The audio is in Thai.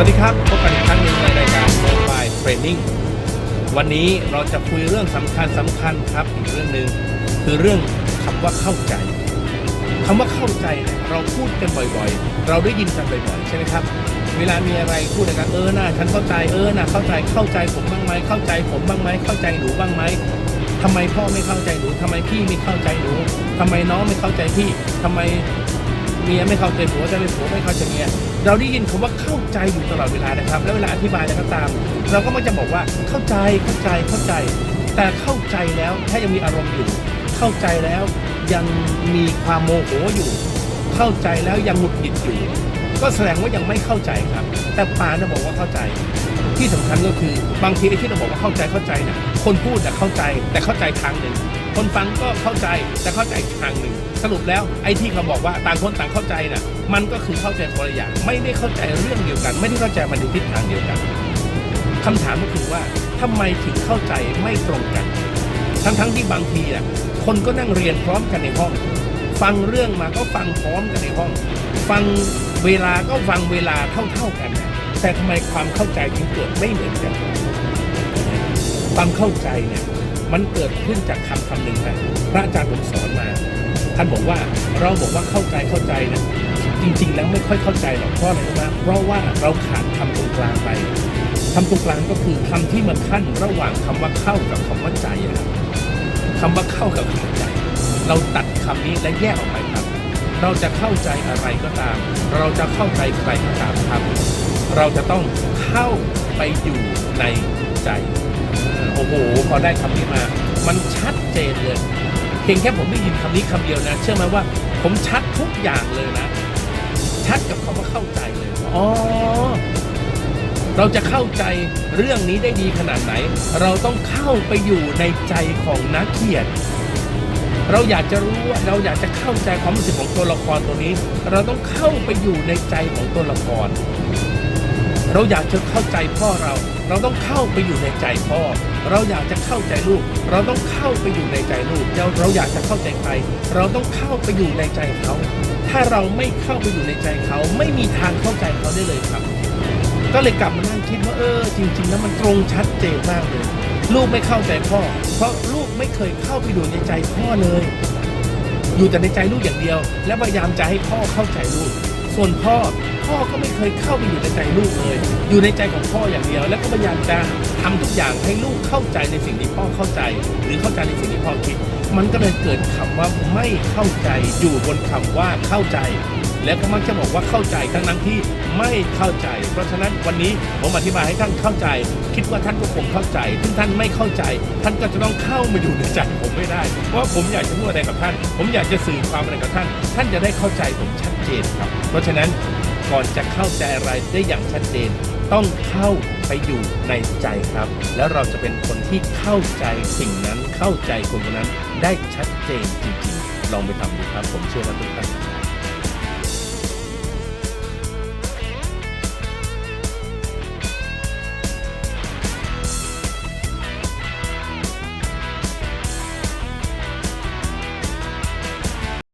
วัสดีครับ พบกันอีกครั้งหนึ่งในรายการ Mobile Training วันนี้เราจะคุยเรื่องสำคัญสำคัญครับอีกเรื่องหนึ่งคือเรื่องคำว่าเข้าใจคำว่าเข้าใจเนี่ยเราพูดกันบ่อยๆ เราได้ยินกันบ่อยๆ ใช่ไหมครับ เวลามีอะไรพูดกันเออน่าฉันเข้าใจเออน่าเข้าใจเข้าใจผมบ้างไหมเข้าใจผมบ้างไหมเข้าใจหนูบ้างไหมทำไมพ่อไม่เข้าใจหนูทำไมพี่ไม่เข้าใจหนูทำไมน้องไม่เข้าใจพี่ทำไม เมียไม่เข้าใจผัวแต่เป็นผัวไม่เข้าใจเมียเราได้ยินคำว่าเข้าใจอยู่ตลอดเวลานะครับ แล้วเวลาอธิบายอะไรก็ตาม เราก็มักจะบอกว่าเข้าใจเข้าใจเข้าใจ แต่เข้าใจแล้วถ้ายังมีอารมณ์อยู่ เข้าใจแล้วยังมีความโมโหอยู่ เข้าใจแล้วยังหงุดหงิดอยู่ ก็แสดงว่ายังไม่เข้าใจครับ แต่ปานี่ยบอกว่าเข้าใจที่สำคัญก็คือบางทีไอ้ที่เราบอกว่าเข้าใจเข้าใจนะคนพูดแต่เข้าใจแต่เข้าใจทางหนึ่ง คนฟังก็เข้าใจแต่เข้าใจทางหนึ่ง สรุปแล้วไอ้ที่เขาบอกว่าต่างคนต่างเข้าใจน่ะมันก็คือเข้าใจคนละอย่างไม่ได้เข้าใจเรื่องเดียวกัน ไม่ได้เข้าใจมันในทิศทางเดียวกันคำถามก็คือว่าทำไมถึงเข้าใจไม่ตรงกัน ทั้งๆที่บางทีอะคนก็นั่งเรียนพร้อมกันในห้อง ฟังเรื่องมาก็ฟังพร้อมกันในห้อง ฟังเวลาก็ฟังเวลาเท่าๆกัน แต่ทำไมความเข้าใจถึงเกิดไม่เหมือนกัน ความเข้าใจเนี่ย มันเกิดขึ้นจากคำคำหนึ่งครับพระอาจารย์ผมสอนมา ท่านบอกว่าเราบอกว่าเข้าใจเข้าใจนะจริง ๆ แล้วไม่ค่อยเข้าใจหรอกเพราะอะไรรู้ไหมเพราะว่าเราขาดคำตรงกลางไปคำตรงกลางก็คือคำที่มันขั้นระหว่างคำว่าเข้ากับคำว่าใจอะครับคำว่าเข้ากับคำว่าใจ เราตัดคำนี้และแยกออกไปครับ เราจะเข้าใจอะไรก็ตาม เราจะเข้าใจใครก็ตามครับ เราจะต้องเข้าไปอยู่ในใจ โอ้โหพอได้คำนี้มา มันชัดเจนเลย เพียงแค่ผมได้ยินคำนี้คำเดียวนะ เชื่อไหมว่าผมชัดทุกอย่างเลยนะ ชัดกับคำว่าเข้าใจเลยอ๋อเราจะเข้าใจเรื่องนี้ได้ดีขนาดไหน เราต้องเข้าไปอยู่ในใจของนักเขียนเราอยากจะรู้ว่าเราอยากจะเข้าใจความรู้สึกของตัวละครตัวนี้ เราต้องเข้าไปอยู่ในใจของตัวละคร เราอยากจะเข้าใจพ่อเรา เราต้องเข้าไปอยู่ในใจพ่อ เราอยากจะเข้าใจลูก เราต้องเข้าไปอยู่ในใจลูกเราเราอยากจะเข้าใจใคร เราต้องเข้าไปอยู่ในใจเขา ถ้าเราไม่เข้าไปอยู่ในใจเขา ไม่มีทางเข้าใจเขาได้เลยครับ ก็เลยกลับมานั่งคิดว่าเออ จริงๆแล้วมันตรงชัดเจนมากเลย ลูกไม่เข้าใจพ่อ เพราะลูกไม่เคยเข้าไปอยู่ในใจพ่อเลย อยู่แต่ในใจลูกอย่างเดียว และพยายามจะให้พ่อเข้าใจลูก ส่วนพ่อพ่อก็ไม่เคยเข้าไปอยู่ในใจลูกเลย อยู่ในใจของพ่ออย่างเดียว แล้วก็พยายามจะทำทุกอย่างให้ลูกเข้าใจในสิ่งที่พ่อเข้าใจ หรือเข้าใจในสิ่งที่พ่อคิด มันก็เลยเกิดคำว่าไม่เข้าใจอยู่บนคำว่าเข้าใจ แล้วก็มักจะบอกว่าเข้าใจทั้งนั้นที่ไม่เข้าใจ เพราะฉะนั้นวันนี้ผมอธิบายให้ท่านเข้าใจ คิดว่าท่านก็คงเข้าใจซึ่งท่านไม่เข้าใจ ท่านก็จะต้องเข้ามาอยู่ในใจผมไม่ได้ เพราะผมอยากจะพูดอะไรกับท่าน ผมอยากจะสื่อความอะไรกับท่าน ท่านจะได้เข้าใจผมชัดเจนครับ เพราะฉะนั้นก่อนจะเข้าใจอะไรได้อย่างชัดเจน ต้องเข้าไปอยู่ในใจครับ แล้วเราจะเป็นคนที่เข้าใจสิ่งนั้นเข้าใจคนคนนั้นได้ชัดเจนจริงๆ ลองไปทำดูครับ ผมเชื่อว่าทุกท่าน